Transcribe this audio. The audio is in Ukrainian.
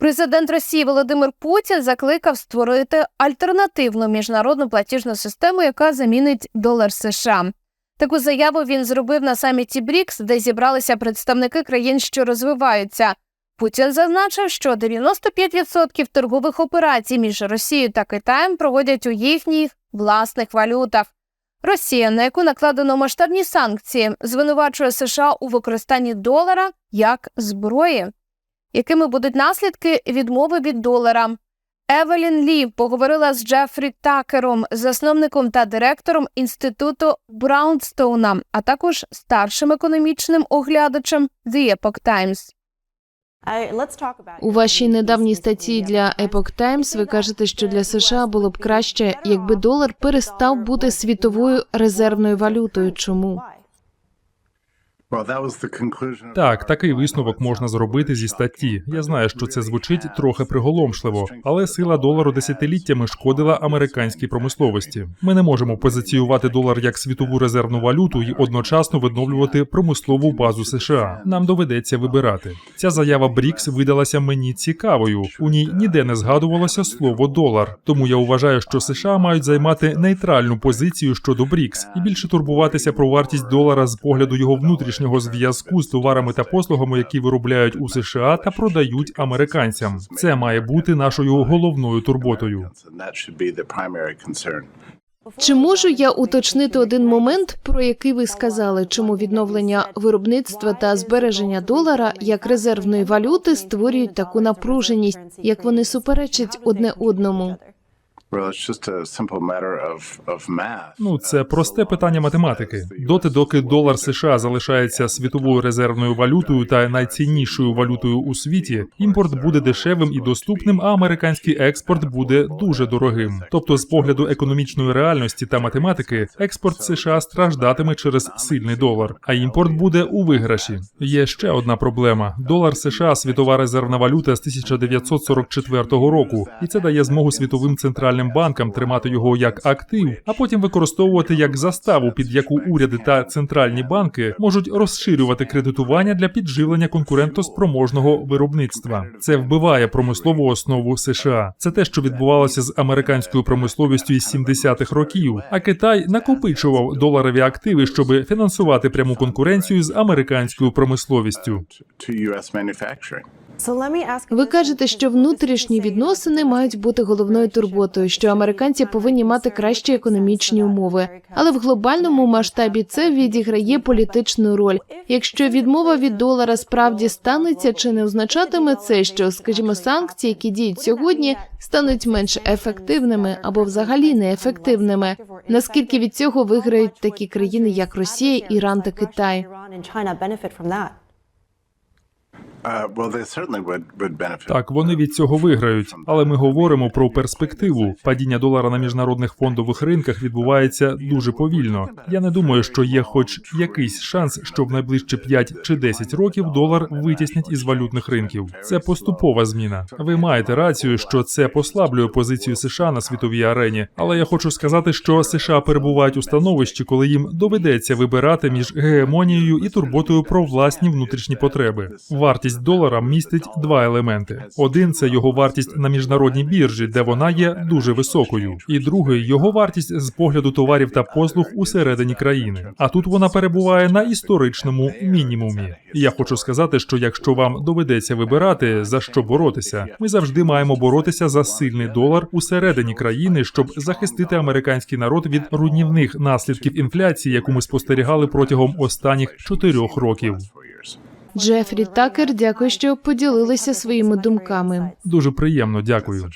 Президент Росії Володимир Путін закликав створити альтернативну міжнародну платіжну систему, яка замінить долар США. Таку заяву він зробив на саміті БРІКС, де зібралися представники країн, що розвиваються. Путін зазначив, що 95% торгових операцій між Росією та Китаєм проводять у їхніх власних валютах. Росія, на яку накладено масштабні санкції, звинувачує США у використанні долара як зброї. Якими будуть наслідки відмови від долара? Евелін Лі поговорила з Джефрі Такером, засновником та директором інституту Браунстоуна, а також старшим економічним оглядачем The Epoch Times. У вашій недавній статті для Epoch Times ви кажете, що для США було б краще, якби долар перестав бути світовою резервною валютою. Чому? Так, такий висновок можна зробити зі статті. Я знаю, що це звучить трохи приголомшливо, але сила долару десятиліттями шкодила американській промисловості. Ми не можемо позиціювати долар як світову резервну валюту і одночасно відновлювати промислову базу США. Нам доведеться вибирати. Ця заява Брікс видалася мені цікавою. У ній ніде не згадувалося слово долар. Тому я вважаю, що США мають займати нейтральну позицію щодо Брікс і більше турбуватися про вартість долара з погляду його внутрішнього зв'язку з товарами та послугами, які виробляють у США та продають американцям. Це має бути нашою головною турботою. Чи можу я уточнити один момент, про який ви сказали, чому відновлення виробництва та збереження долара як резервної валюти створюють таку напруженість, як вони суперечать одне одному? Ну, це просте питання математики. Доти, доки долар США залишається світовою резервною валютою та найціннішою валютою у світі, імпорт буде дешевим і доступним, а американський експорт буде дуже дорогим. Тобто, з погляду економічної реальності та математики, експорт США страждатиме через сильний долар, а імпорт буде у виграші. Є ще одна проблема: долар США світова резервна валюта з 1944 року, і це дає змогу світовим центральним банкам тримати його як актив, а потім використовувати як заставу, під яку уряди та центральні банки можуть розширювати кредитування для підживлення конкурентоспроможного виробництва. Це вбиває промислову основу США. Це те, що відбувалося з американською промисловістю із 70-х років. А Китай накопичував доларові активи, щоб фінансувати пряму конкуренцію з американською промисловістю. Ви кажете, що внутрішні відносини мають бути головною турботою, що американці повинні мати кращі економічні умови, але в глобальному масштабі це відіграє політичну роль. Якщо відмова від долара справді станеться, чи не означатиме це, що, скажімо, санкції, які діють сьогодні, стануть менш ефективними або взагалі неефективними? Наскільки від цього виграють такі країни, як Росія, Іран та Китай? Так, вони від цього виграють, але ми говоримо про перспективу. Падіння долара на міжнародних фондових ринках відбувається дуже повільно. Я не думаю, що є хоч якийсь шанс, що в найближчі 5 чи 10 років долар витіснять із валютних ринків. Це поступова зміна. Ви маєте рацію, що це послаблює позицію США на світовій арені. Але я хочу сказати, що США перебувають у становищі, коли їм доведеться вибирати між гегемонією і турботою про власні внутрішні потреби. Вартість долара містить два елементи: один це його вартість на міжнародній біржі, де вона є дуже високою, і другий його вартість з погляду товарів та послуг усередині країни. А тут вона перебуває на історичному мінімумі. Я хочу сказати, що якщо вам доведеться вибирати за що боротися, ми завжди маємо боротися за сильний долар усередині країни, щоб захистити американський народ від руйнівних наслідків інфляції, яку ми спостерігали протягом останніх чотирьох років. Джефрі Такер, дякую, що поділилися своїми думками. Дуже приємно, дякую.